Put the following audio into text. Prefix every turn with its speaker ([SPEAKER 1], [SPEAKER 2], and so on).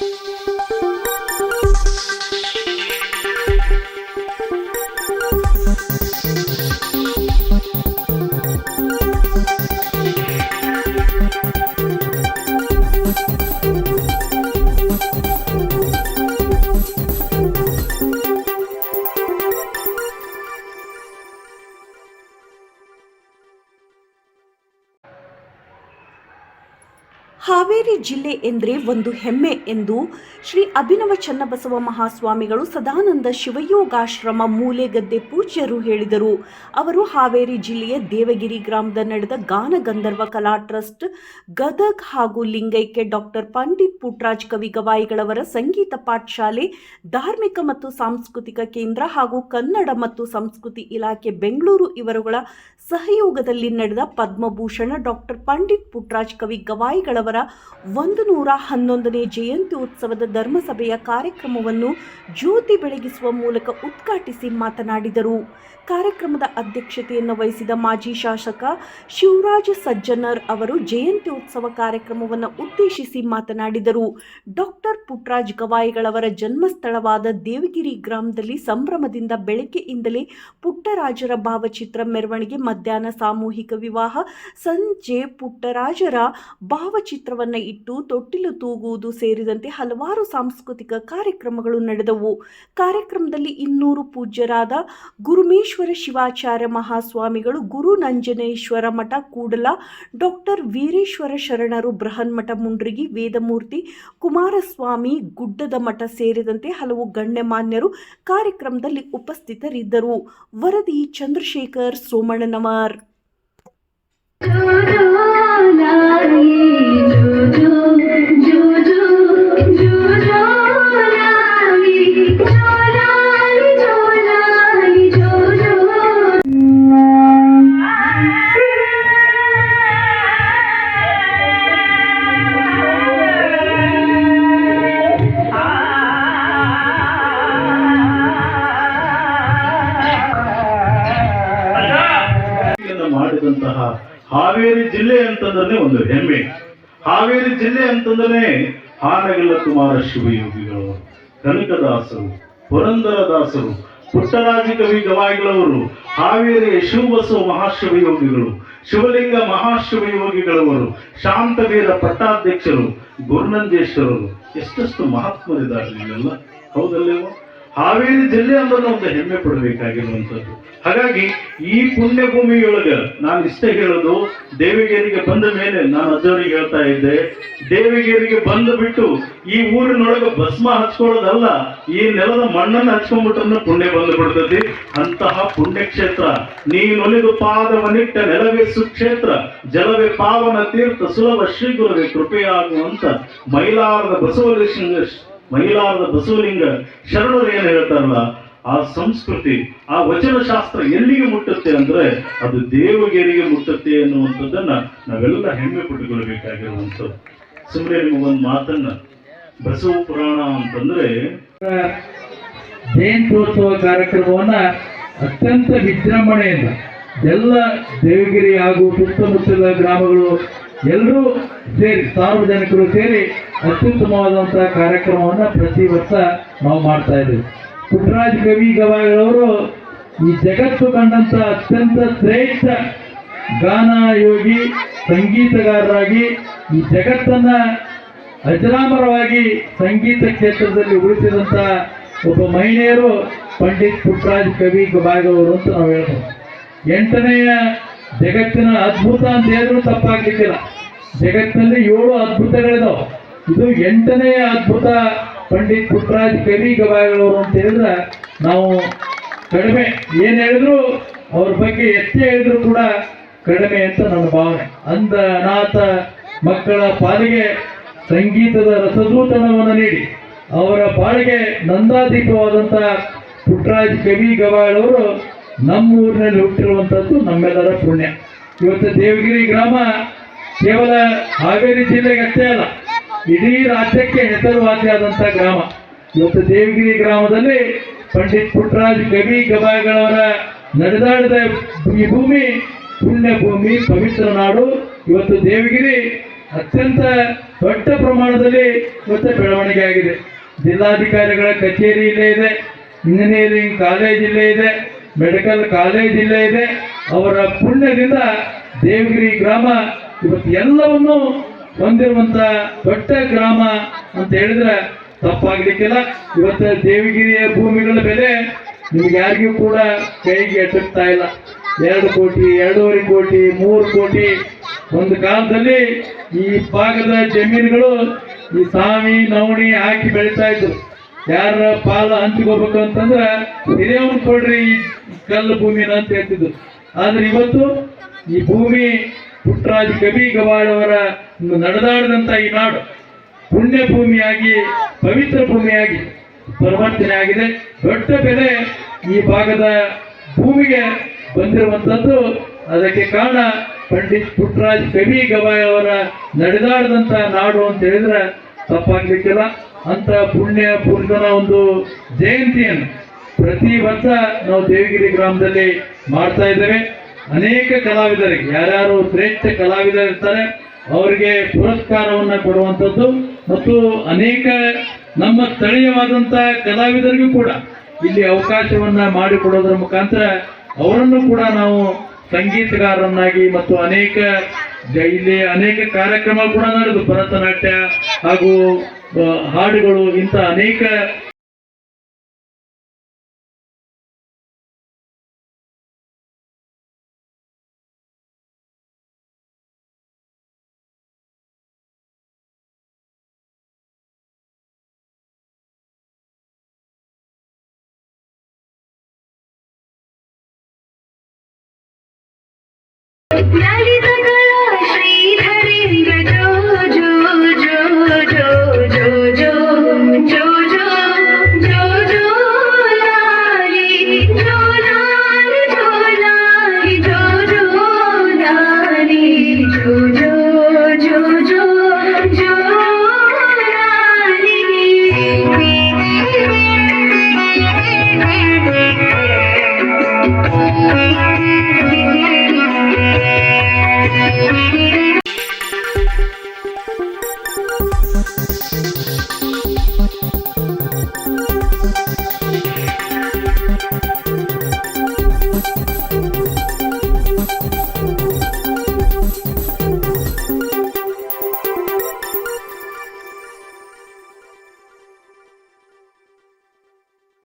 [SPEAKER 1] thank you Haveri ಜಿಲ್ಲೆ ಎಂದರೆ ಒಂದು ಹೆಮ್ಮೆ ಎಂದು ಶ್ರೀ ಅಭಿನವ ಚನ್ನಬಸವ ಮಹಾಸ್ವಾಮಿಗಳು ಸದಾನಂದ ಶಿವಯೋಗಾಶ್ರಮ ಮೂಲೆಗದ್ದೆ ಪೂಜ್ಯರು ಹೇಳಿದರು. ಅವರು ಹಾವೇರಿ ಜಿಲ್ಲೆಯ ದೇವಗಿರಿ ಗ್ರಾಮದ ನಡೆದ ಗಾನ ಗಂಧರ್ವ ಕಲಾ ಟ್ರಸ್ಟ್, ಗದಗ್ ಹಾಗೂ ಲಿಂಗೈಕ್ಯ ಡಾಕ್ಟರ್ ಪಂಡಿತ್ ಪುಟ್ರಾಜ್ ಕವಿ ಗವಾಯಿಗಳವರ ಸಂಗೀತ ಪಾಠಶಾಲೆ, ಧಾರ್ಮಿಕ ಮತ್ತು ಸಾಂಸ್ಕೃತಿಕ ಕೇಂದ್ರ ಹಾಗೂ ಕನ್ನಡ ಮತ್ತು ಸಂಸ್ಕೃತಿ ಇಲಾಖೆ ಬೆಂಗಳೂರು ಇವರುಗಳ ಸಹಯೋಗದಲ್ಲಿ ನಡೆದ ಪದ್ಮಭೂಷಣ ಡಾಕ್ಟರ್ ಪಂಡಿತ್ ಪುಟ್ರಾಜ್ ಕವಿ ಗವಾಯಿಗಳವರ ಒಂದು ನೂರ ಹನ್ನೊಂದನೇ ಜಯಂತಿ ಉತ್ಸವದ ಧರ್ಮಸಭೆಯ ಕಾರ್ಯಕ್ರಮವನ್ನು ಜ್ಯೋತಿ ಬೆಳಗಿಸುವ ಮೂಲಕ ಉದ್ಘಾಟಿಸಿ ಮಾತನಾಡಿದರು. ಕಾರ್ಯಕ್ರಮದ ಅಧ್ಯಕ್ಷತೆಯನ್ನು ವಹಿಸಿದ ಮಾಜಿ ಶಾಸಕ ಶಿವರಾಜ ಸಜ್ಜನರ್ ಅವರು ಜಯಂತಿ ಉತ್ಸವ ಕಾರ್ಯಕ್ರಮವನ್ನು ಉದ್ದೇಶಿಸಿ ಮಾತನಾಡಿದರು. ಡಾಕ್ಟರ್ ಪುಟ್ರಾಜ್ ಗವಾಯಿಗಳವರ ಜನ್ಮಸ್ಥಳವಾದ ದೇವಗಿರಿ ಗ್ರಾಮದಲ್ಲಿ ಸಂಭ್ರಮದಿಂದ ಬೆಳಗ್ಗೆಯಿಂದಲೇ ಪುಟ್ಟರಾಜರ ಭಾವಚಿತ್ರ ಮೆರವಣಿಗೆ, ಮಧ್ಯಾಹ್ನ ಸಾಮೂಹಿಕ ವಿವಾಹ, ಸಂಜೆ ಪುಟ್ಟರಾಜರ ಭಾವಚಿತ್ರವನ್ನು ಇಟ್ಟು ತೊಟ್ಟಿಲು ತೂಗುವುದು ಸೇರಿದಂತೆ ಹಲವಾರು ಸಾಂಸ್ಕೃತಿಕ ಕಾರ್ಯಕ್ರಮಗಳು ನಡೆದವು. ಕಾರ್ಯಕ್ರಮದಲ್ಲಿ ಇನ್ನೂರು ಪೂಜ್ಯರಾದ ಗುರುಮೇಶ್ವರ ಶಿವಾಚಾರ್ಯ ಮಹಾಸ್ವಾಮಿಗಳು, ಗುರು ನಂಜನೇಶ್ವರ ಮಠ ಕೂಡಲ, ಡಾಕ್ಟರ್ ವೀರೇಶ್ವರ ಶರಣರು ಬೃಹನ್ಮಠ ಮುಂಡ್ರಿಗಿ, ವೇದಮೂರ್ತಿ ಕುಮಾರಸ್ವಾಮಿ ಗುಡ್ಡದ ಮಠ ಸೇರಿದಂತೆ ಹಲವು ಗಣ್ಯಮಾನ್ಯರು ಕಾರ್ಯಕ್ರಮದಲ್ಲಿ ಉಪಸ್ಥಿತರಿದ್ದರು. ವರದಿ ಚಂದ್ರಶೇಖರ್ ಸೋಮಣ್ಣನವರ್.
[SPEAKER 2] ಹಾವೇರಿ ಜಿಲ್ಲೆ ಅಂತಂದ್ರೆ ಒಂದು ಹೆಮ್ಮೆ. ಹಾವೇರಿ ಜಿಲ್ಲೆ ಅಂತಂದ್ರೆ ಹಾನಗಲ್ಲ ಕುಮಾರ ಶಿವಯೋಗಿಗಳು, ಕನಕದಾಸರು, ಪುರಂದರದಾಸರು, ಪುಟ್ಟರಾಜ ಕವಿ ಗವಾಯಿಗಳವರು ಹಾವೇರಿಯ ಶಿವಬಸವ ಮಹಾಶಿವಯೋಗಿಗಳು, ಶಿವಲಿಂಗ ಮಹಾಶಿವಯೋಗಿಗಳವರು ಶಾಂತವೀರ ಪಟ್ಟಾಧ್ಯಕ್ಷರು ಗುರುನಂದೇಶ್ವರರು ಎಷ್ಟೆಷ್ಟು ಮಹಾತ್ಮರಿದ್ದಾರೆ ಹೌದಲ್ಲೇವೋ ಹಾವೇರಿ ಜಿಲ್ಲೆ ಅನ್ನೋದು ಒಂದು ಹೆಮ್ಮೆ ಪಡಬೇಕಾಗಿರುವಂಥದ್ದು. ಹಾಗಾಗಿ ಈ ಪುಣ್ಯಭೂಮಿಯೊಳಗ ನಾನು ಇಷ್ಟೇ ಹೇಳೋದು, ದೇವಿಗೇರಿಗೆ ಬಂದ ಮೇಲೆ ನಾನು ಅಜ್ಜವರಿಗೆ ಹೇಳ್ತಾ ಇದ್ದೆ, ದೇವಿಗೇರಿಗೆ ಬಂದು ಬಿಟ್ಟು ಈ ಊರಿನೊಳಗ ಭಸ್ಮ ಹಚ್ಕೊಳ್ಳೋದಲ್ಲ, ಈ ನೆಲದ ಮಣ್ಣನ್ನು ಹಚ್ಕೊಂಡ್ಬಿಟ್ರೆ ಪುಣ್ಯ ಬಂದು ಅಂತಹ ಪುಣ್ಯಕ್ಷೇತ್ರ ನೀನೊಲಿದು ಪಾದವನಿಟ್ಟ ನೆಲವೇ ಸುಕ್ಷೇತ್ರ, ಜಲವೇ ಪಾವನ ತೀರ್ಥ ಸುಲಭ ಶ್ರೀಗುರುವೆ ಕೃಪೆಯಾಗುವಂತ ಮೈಲಾರದ ಬಸವಲಿಂಗ ಮೈಲಾರದ ಬಸವಲಿಂಗ ಶರಣರು ಏನು ಹೇಳ್ತಾರಲ್ಲ, ಆ ಸಂಸ್ಕೃತಿ, ಆ ವಚನ ಶಾಸ್ತ್ರ ಎಲ್ಲಿಗೆ ಮುಟ್ಟುತ್ತೆ ಅಂದ್ರೆ ಅದು ದೇವಗಿರಿಗೆ ಮುಟ್ಟುತ್ತೆ ಅನ್ನುವಂಥದ್ದನ್ನ ನಾವೆಲ್ಲ ಹೆಮ್ಮೆ ಪಟ್ಟುಕೊಳ್ಬೇಕಾಗಿರುವಂಥದ್ದು ಸುಮ್ಮನೆ ಒಂದು ಮಾತನ್ನ, ಬಸವ ಪುರಾಣ ಅಂತಂದ್ರೆ,
[SPEAKER 3] ಜಯಂತ್ಯೋತ್ಸವ ಕಾರ್ಯಕ್ರಮವನ್ನ ಅತ್ಯಂತ ವಿಜೃಂಭಣೆಯಿಂದ ಎಲ್ಲ ದೇವಗಿರಿ ಹಾಗೂ ಸುತ್ತಮುತ್ತಲ ಗ್ರಾಮಗಳು ಎಲ್ಲರೂ ಸೇರಿ, ಸಾರ್ವಜನಿಕರು ಸೇರಿ ಅತ್ಯುತ್ತಮವಾದಂತಹ ಕಾರ್ಯಕ್ರಮವನ್ನು ಪ್ರತಿ ವರ್ಷ ನಾವು ಮಾಡ್ತಾ ಇದ್ದೀವಿ. ಪುಟ್ಟರಾಜ ಕವಿ ಗವಾಯಿಗಳವರು ಈ ಜಗತ್ತು ಕಂಡಂತ ಅತ್ಯಂತ ಶ್ರೇಷ್ಠ ಗಾನ ಯೋಗಿ ಸಂಗೀತಗಾರರಾಗಿ ಈ ಜಗತ್ತನ್ನ ಅಜರಾಮರವಾಗಿ ಸಂಗೀತ ಕ್ಷೇತ್ರದಲ್ಲಿ ಉಳಿಸಿದಂಥ ಒಬ್ಬ ಮಹಿಳೆಯರು ಪಂಡಿತ್ ಪುಟ್ಟರಾಜ್ ಕವಿ ಗವಾಯಿಗಳವರು ಅಂತ ನಾವು ಹೇಳ್ಬೋದು. ಎಂಟನೆಯ ಜಗತ್ತಿನ ಅದ್ಭುತ ಅಂತ ಹೇಳಿದ್ರು ತಪ್ಪಾಗ್ಲಿಕ್ಕಿಲ್ಲ. ಜಗತ್ತಿನಲ್ಲಿ ಏಳು ಅದ್ಭುತಗಳಿದಾವೆ. ಇದು ಎಂಟನೆಯ ಅದ್ಭುತ ಪಂಡಿತ್ ಪುಟ್ಟರಾಜ್ ಕವಿ ಗವಾಯಿಗಳವರು ಅಂತ ಹೇಳಿದ್ರೆ ನಾವು ಕಡಿಮೆ. ಏನು ಹೇಳಿದ್ರು? ಅವ್ರ ಬಗ್ಗೆ ಎಷ್ಟೇ ಹೇಳಿದ್ರು ಕೂಡ ಕಡಿಮೆ ಅಂತ ನನ್ನ ಭಾವನೆ. ಅಂದ ಅನಾಥ ಮಕ್ಕಳ ಪಾಲಿಗೆ ಸಂಗೀತದ ರಸದೂತನವನ್ನು ನೀಡಿ, ಅವರ ಪಾಳಿಗೆ ನಂದಾದೀಪವಾದಂಥ ಪುಟ್ಟರಾಜ್ ಕವಿ ಗವಾಳವರು ನಮ್ಮ ಊರಿನಲ್ಲಿ ಹುಟ್ಟಿರುವಂಥದ್ದು ನಮ್ಮೆಲ್ಲರ ಪುಣ್ಯ. ಇವತ್ತು ದೇವಗಿರಿ ಗ್ರಾಮ ಕೇವಲ ಹಾವೇರಿ ಜಿಲ್ಲೆಗೆ ಅಷ್ಟೇ ಅಲ್ಲ, ಇಡೀ ರಾಜ್ಯಕ್ಕೆ ಹೆಸರುವಾಸಿಯಾದಂಥ ಗ್ರಾಮ. ಇವತ್ತು ದೇವಗಿರಿ ಗ್ರಾಮದಲ್ಲಿ ಪಂಡಿತ್ ಪುಟ್ಟರಾಜ್ ಕವಿ ಗವಾಯಿಗಳವರ ನಡೆದಾಡಿದ ಈ ಭೂಮಿ, ಪುಣ್ಯ ಭೂಮಿ, ಪವಿತ್ರ ನಾಡು. ಇವತ್ತು ದೇವಗಿರಿ ಅತ್ಯಂತ ದೊಡ್ಡ ಪ್ರಮಾಣದಲ್ಲಿ ಇವತ್ತು ಬೆಳವಣಿಗೆ ಆಗಿದೆ. ಜಿಲ್ಲಾಧಿಕಾರಿಗಳ ಕಚೇರಿ ಇಲ್ಲೇ ಇದೆ ಇಂಜಿನಿಯರಿಂಗ್ ಕಾಲೇಜ್ ಇಲ್ಲೇ ಇದೆ. ಮೆಡಿಕಲ್ ಕಾಲೇಜ್ ಇಲ್ಲೇ ಇದೆ. ಅವರ ಪುಣ್ಯದಿಂದ ದೇವಗಿರಿ ಗ್ರಾಮ ಇವತ್ತು ಎಲ್ಲವನ್ನು ಹೊಂದಿರುವಂತ ದೊಡ್ಡ ಗ್ರಾಮ ಅಂತ ಹೇಳಿದ್ರೆ ತಪ್ಪಾಗ್ಲಿಕ್ಕಿಲ್ಲ ಇವತ್ತು ದೇವಗಿರಿಯ ಭೂಮಿಗಳ ಬೆಲೆ ನಿಮ್ಗೆ ಯಾರಿಗೂ ಕೂಡ ಕೈಗೆ ಎಟಕ್ತಾ ಇಲ್ಲ. ಎರಡು ಕೋಟಿ, ಎರಡೂವರೆ ಕೋಟಿ, ಮೂರು ಕೋಟಿ. ಒಂದು ಕಾಲದಲ್ಲಿ ಈ ಭಾಗದ ಜಮೀನುಗಳು ಈ ಸಾಮಿ ನವಣಿ ಹಾಕಿ ಬೆಳೀತಾ ಇದ್ರು ಯಾರ ಪಾಲ ಹಂಚ್ಕೋಬೇಕು ಅಂತಂದ್ರೆ ಹಿರಿಯವ್ರು ಕೊಡ್ರಿ ಈ ಕಲ್ಲು ಭೂಮಿನ ಅಂತ ಹೇಳ್ತಿದ್ರು. ಆದ್ರೆ ಇವತ್ತು ಈ ಭೂಮಿ ಪುಟ್ಟರಾಜ ಕವಿ ಗವಾಳವರ ನಡೆದಾಡದಂತ ಈ ನಾಡು ಪುಣ್ಯ ಭೂಮಿಯಾಗಿ, ಪವಿತ್ರ ಭೂಮಿಯಾಗಿ ಪರಿವರ್ತನೆ ಆಗಿದೆ. ದೊಡ್ಡ ಬೆಲೆ ಈ ಭಾಗದ ಭೂಮಿಗೆ ಬಂದಿರುವಂತದ್ದು ಅದಕ್ಕೆ ಕಾರಣ ಪಂಡಿತ್ ಪುಟ್ಟರಾಜ್ ಕವಿ ಗವಾಯ್ ಅವರ ನಡೆದಾಡದಂತ ನಾಡು ಅಂತ ಹೇಳಿದ್ರೆ ತಪ್ಪಾಗ್ಲಿಕ್ಕಿಲ್ಲ. ಅಂತ ಪುಣ್ಯ ಪುರುಷನ ಒಂದು ಜಯಂತಿಯನ್ನು ಪ್ರತಿ ವರ್ಷ ನಾವು ದೇವಗಿರಿ ಗ್ರಾಮದಲ್ಲಿ ಮಾಡ್ತಾ ಇದ್ದೇವೆ. ಅನೇಕ ಕಲಾವಿದರಿಗೆ, ಯಾರ್ಯಾರು ಶ್ರೇಷ್ಠ ಕಲಾವಿದರಿರ್ತಾರೆ, ಅವರಿಗೆ ಪುರಸ್ಕಾರವನ್ನ ಕೊಡುವಂಥದ್ದು ಮತ್ತು ಅನೇಕ ನಮ್ಮ ಸ್ಥಳೀಯವಾದಂಥ ಕಲಾವಿದರಿಗೂ ಕೂಡ ಇಲ್ಲಿ ಅವಕಾಶವನ್ನ ಮಾಡಿಕೊಡೋದ್ರ ಮುಖಾಂತರ ಅವರನ್ನು ಕೂಡ ನಾವು ಸಂಗೀತಗಾರರನ್ನಾಗಿ ಮತ್ತು ಅನೇಕ ಇಲ್ಲಿ ಅನೇಕ ಕಾರ್ಯಕ್ರಮ ಕೂಡ ನಡೆದು ಭರತನಾಟ್ಯ ಹಾಗೂ ಹಾಡುಗಳು ಇಂಥ ಅನೇಕ
[SPEAKER 4] Thank you.